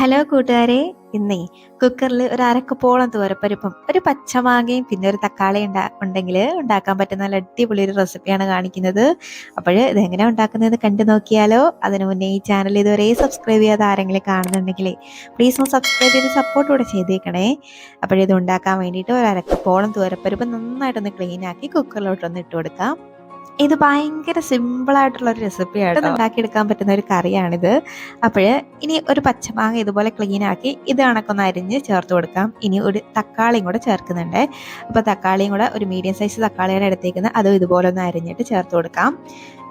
Hello കൂട്ടുകാരെ. ഇന്നേ കുക്കറിൽ ഒരു അരക്കപ്പോളം തോരപ്പരിപ്പും ഒരു പച്ചമാങ്ങയും പിന്നെ ഒരു തക്കാളി ഉണ്ടാ ഉണ്ടെങ്കിൽ ഉണ്ടാക്കാൻ പറ്റുന്ന നല്ല അടിപൊളി ഒരു റെസിപ്പിയാണ് കാണിക്കുന്നത്. അപ്പോൾ ഇതെങ്ങനെ ഉണ്ടാക്കുന്നത് കണ്ടു നോക്കിയാലോ. അതിനു മുന്നേ ഈ ചാനൽ ഇതുവരെ സബ്സ്ക്രൈബ് ചെയ്യാതെ ആരെങ്കിലും കാണുന്നുണ്ടെങ്കിൽ പ്ലീസ് ഒന്ന് സബ്സ്ക്രൈബ് ചെയ്ത് സപ്പോർട്ട് കൂടെ ചെയ്തേക്കണേ. അപ്പോഴിത് ഉണ്ടാക്കാൻ വേണ്ടിയിട്ട് ഒരു അരക്കപ്പോളം തോരപ്പരിപ്പ് നന്നായിട്ടൊന്ന് ക്ലീൻ ആക്കി കുക്കറിലോട്ടൊന്ന് ഇട്ട് കൊടുക്കാം ഇത് ഭയങ്കര സിമ്പിളായിട്ടുള്ള ഒരു റെസിപ്പിയാണ് ഉണ്ടാക്കിയെടുക്കാൻ പറ്റുന്ന ഒരു കറിയാണിത്. അപ്പോൾ ഇനി ഒരു പച്ചമാങ്ങ ഇതുപോലെ ക്ലീൻ ആക്കി ഇത് കണക്കൊന്ന് അരിഞ്ഞ് ചേർത്ത് കൊടുക്കാം. ഇനി ഒരു തക്കാളിയും കൂടെ ചേർക്കുന്നുണ്ട്. അപ്പോൾ തക്കാളിയും കൂടെ ഒരു മീഡിയം സൈസ് തക്കാളിയാണ് എടുത്തേക്കുന്നത്. അതും ഇതുപോലെ ഒന്ന് അരിഞ്ഞിട്ട് ചേർത്ത് കൊടുക്കാം.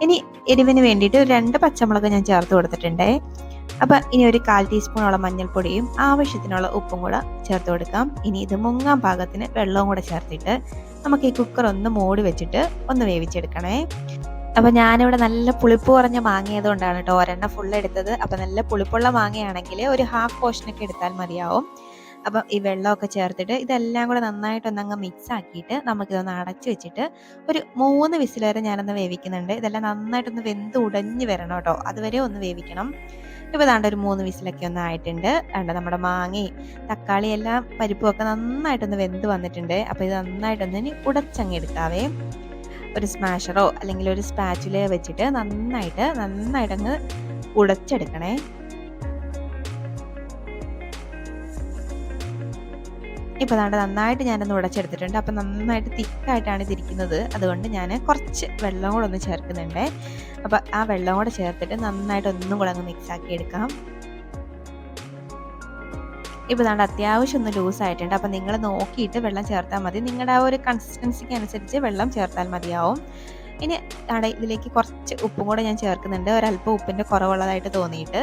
ഇനി എരിവിന് വേണ്ടിയിട്ട് ഒരു രണ്ട് പച്ചമുളക് ഞാൻ ചേർത്ത് കൊടുത്തിട്ടുണ്ട്. അപ്പൊ ഇനി ഒരു കാൽ ടീസ്പൂണോളം മഞ്ഞൾപ്പൊടിയും ആവശ്യത്തിനുള്ള ഉപ്പും കൂടെ ചേർത്ത് കൊടുക്കാം. ഇനി ഇത് മുങ്ങാൻ പാകത്തിന് വെള്ളവും കൂടെ ചേർത്തിട്ട് നമുക്ക് ഈ കുക്കർ ഒന്ന് മൂടി വെച്ചിട്ട് ഒന്ന് വേവിച്ചെടുക്കണേ. അപ്പൊ ഞാനിവിടെ നല്ല പുളിപ്പ് കുറഞ്ഞ മാങ്ങയതുകൊണ്ടാണ് കേട്ടോ ഒരെണ്ണം ഫുൾ എടുത്തത്. അപ്പൊ നല്ല പുളിപ്പുള്ള മാങ്ങയാണെങ്കിൽ ഒരു ഹാഫ് പോർഷനൊക്കെ എടുത്താൽ മതിയാവും. അപ്പം ഈ വെള്ളമൊക്കെ ചേർത്തിട്ട് ഇതെല്ലാം കൂടെ നന്നായിട്ടൊന്നങ്ങ് മിക്സ് ആക്കിയിട്ട് നമുക്കിതൊന്ന് അടച്ചു വെച്ചിട്ട് ഒരു മൂന്ന് വിസിൽ വരെ ഞാനൊന്ന് വേവിക്കുന്നുണ്ട്. ഇതെല്ലാം നന്നായിട്ടൊന്ന് വെന്ത് ഉടഞ്ഞു വരണം കേട്ടോ അതുവരെ ഒന്ന് വേവിക്കണം. ഇപ്പോൾ ഒരു മൂന്ന് വിസിലൊക്കെ ഒന്ന് ആയിട്ടുണ്ട്. ദാണ്ട നമ്മുടെ മാങ്ങയും തക്കാളി എല്ലാം പരിപ്പുമൊക്കെ നന്നായിട്ടൊന്ന് വെന്ത് വന്നിട്ടുണ്ട്. അപ്പോൾ ഇത് നന്നായിട്ടൊന്ന് ഇനി ഉടച്ചങ്ങ് എടുക്കാവേ. ഒരു സ്മാഷറോ അല്ലെങ്കിൽ ഒരു സ്പാച്ചുലയോ വെച്ചിട്ട് നന്നായിട്ട് നന്നായിട്ടങ്ങ് ഉടച്ചെടുക്കണേ. ഇപ്പോൾ അതാണ്ട് നന്നായിട്ട് ഞാനൊന്ന് ഉടച്ചെടുത്തിട്ടുണ്ട്. അപ്പം നന്നായിട്ട് തിക്കായിട്ടാണ് ഇതിരിക്കുന്നത്. അതുകൊണ്ട് ഞാൻ കുറച്ച് വെള്ളം കൂടെ ഒന്ന് ചേർക്കുന്നുണ്ട്. അപ്പോൾ ആ വെള്ളം കൂടെ ചേർത്തിട്ട് നന്നായിട്ട് ഒന്നും കൂടെ അങ്ങ് മിക്സ് ആക്കി എടുക്കാം. ഇപ്പോൾ ഇതാണ്ട് അത്യാവശ്യം ഒന്ന് ലൂസ് ആയിട്ടുണ്ട്. അപ്പോൾ നിങ്ങൾ നോക്കിയിട്ട് വെള്ളം ചേർത്താൽ മതി. നിങ്ങളുടെ ആ ഒരു കൺസിസ്റ്റൻസിക്ക് അനുസരിച്ച് വെള്ളം ചേർത്താൽ മതിയാവും. ഇനി അവിടെ ഇതിലേക്ക് കുറച്ച് ഉപ്പും കൂടെ ഞാൻ ചേർക്കുന്നുണ്ട്. ഒരല്പം ഉപ്പിന്റെ കുറവുള്ളതായിട്ട് തോന്നിയിട്ട്.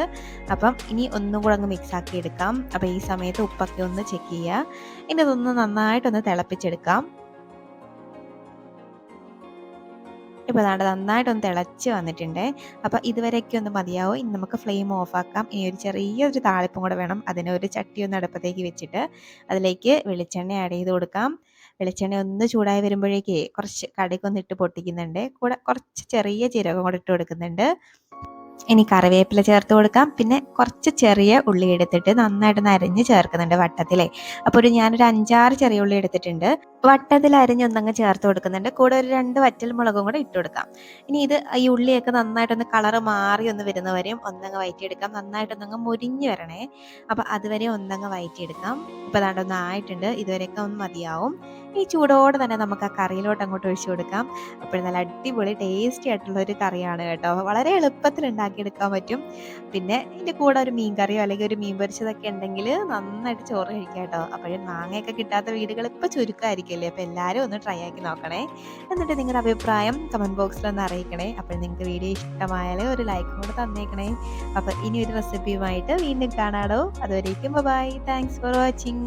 അപ്പം ഇനി ഒന്നും കൂടെ അങ്ങ് മിക്സ് ആക്കി എടുക്കാം. അപ്പോൾ ഈ സമയത്ത് ഉപ്പൊക്കെ ഒന്ന് ചെക്ക് ചെയ്യുക ഇനി ഇതൊന്ന് നന്നായിട്ടൊന്ന് തിളപ്പിച്ചെടുക്കാം. ഇപ്പോൾ അതാണ്ട് നന്നായിട്ടൊന്ന് തിളച്ച് വന്നിട്ടുണ്ട്. അപ്പോൾ ഇതുവരെയൊക്കെ ഒന്ന് മതിയാവും? ഇനി നമുക്ക് ഫ്ലെയിം ഓഫാക്കാം ഇനി ഒരു ചെറിയൊരു താളിപ്പും കൂടെ വേണം. അതിനൊരു ചട്ടി ഒന്ന് അടുപ്പത്തേക്ക് വെച്ചിട്ട് അതിലേക്ക് വെളിച്ചെണ്ണ ആഡ് ചെയ്ത് കൊടുക്കാം. വെളിച്ചെണ്ണ ഒന്ന് ചൂടായി വരുമ്പോഴേക്കേ കുറച്ച് കടുകൊന്ന് ഇട്ട് പൊട്ടിക്കുന്നുണ്ട്. കൂടെ കുറച്ച് ചെറിയ ജീരകം കൂടെ ഇട്ട് കൊടുക്കുന്നുണ്ട്. ഇനി കറിവേപ്പില ചേർത്ത് കൊടുക്കാം. പിന്നെ കുറച്ച് ചെറിയ ഉള്ളി എടുത്തിട്ട് നന്നായിട്ട് അരിഞ്ഞ് ചേർക്കുന്നുണ്ട് വട്ടത്തിലെ. അപ്പോൾ ഒരു ഞാനൊരു അഞ്ചാറ് ചെറിയ ഉള്ളി എടുത്തിട്ടുണ്ട്. വട്ടത്തിൽ അരിഞ്ഞൊന്നങ്ങ് ചേർത്ത് കൊടുക്കുന്നുണ്ട്. കൂടെ ഒരു രണ്ട് വറ്റൽ മുളകും കൂടെ ഇട്ട് കൊടുക്കാം. ഇനി ഇത് ഈ ഉള്ളിയൊക്കെ നന്നായിട്ടൊന്ന് കളറ് മാറി ഒന്ന് വരുന്നവരെയും ഒന്നങ്ങ് വയറ്റിയെടുക്കാം. നന്നായിട്ടൊന്നങ്ങ് മുരിഞ്ഞ് വരണേ. അപ്പോൾ അതുവരെ ഒന്നങ്ങ് വയറ്റിയെടുക്കാം. ഇപ്പോൾ അതാണ്ട് ഒന്ന് ആയിട്ടുണ്ട്. ഇതുവരെയൊക്കെ ഒന്ന് മതിയാവും. ഈ ചൂടോടെ തന്നെ നമുക്ക് ആ കറിയിലോട്ട് അങ്ങോട്ട് ഒഴിച്ചു കൊടുക്കാം. അപ്പോൾ നല്ല അടിപൊളി ടേസ്റ്റി ആയിട്ടുള്ള ഒരു കറിയാണ് കേട്ടോ. വളരെ എളുപ്പത്തിൽ ഉണ്ടാക്കിയെടുക്കാൻ പറ്റും. പിന്നെ ഇതിന്റെ കൂടെ ഒരു മീൻ കറിയോ അല്ലെങ്കിൽ ഒരു മീൻ പൊരിച്ചതൊക്കെ ഉണ്ടെങ്കിൽ നന്നായിട്ട് ചോറ് കഴിക്കാം കേട്ടോ. അപ്പോഴും മാങ്ങയൊക്കെ കിട്ടാത്ത വീടുകൾ ഇപ്പോൾ ചുരുക്കമായിരിക്കില്ലേ അപ്പോൾ എല്ലാവരും ഒന്ന് ട്രൈ ആക്കി നോക്കണേ. എന്നിട്ട് നിങ്ങളുടെ അഭിപ്രായം കമന്റ് ബോക്സിൽ ഒന്ന് അറിയിക്കണേ. അപ്പോൾ നിങ്ങൾക്ക് വീഡിയോ ഇഷ്ടമായാൽ ഒരു ലൈക്കും കൂടെ തന്നേക്കണേ. അപ്പോൾ ഇനി ഒരു റെസിപ്പിയുമായിട്ട് വീണ്ടും കാണാടോ. അതുവരേക്കും ബൈ താങ്ക്സ് ഫോർ വാച്ചിങ്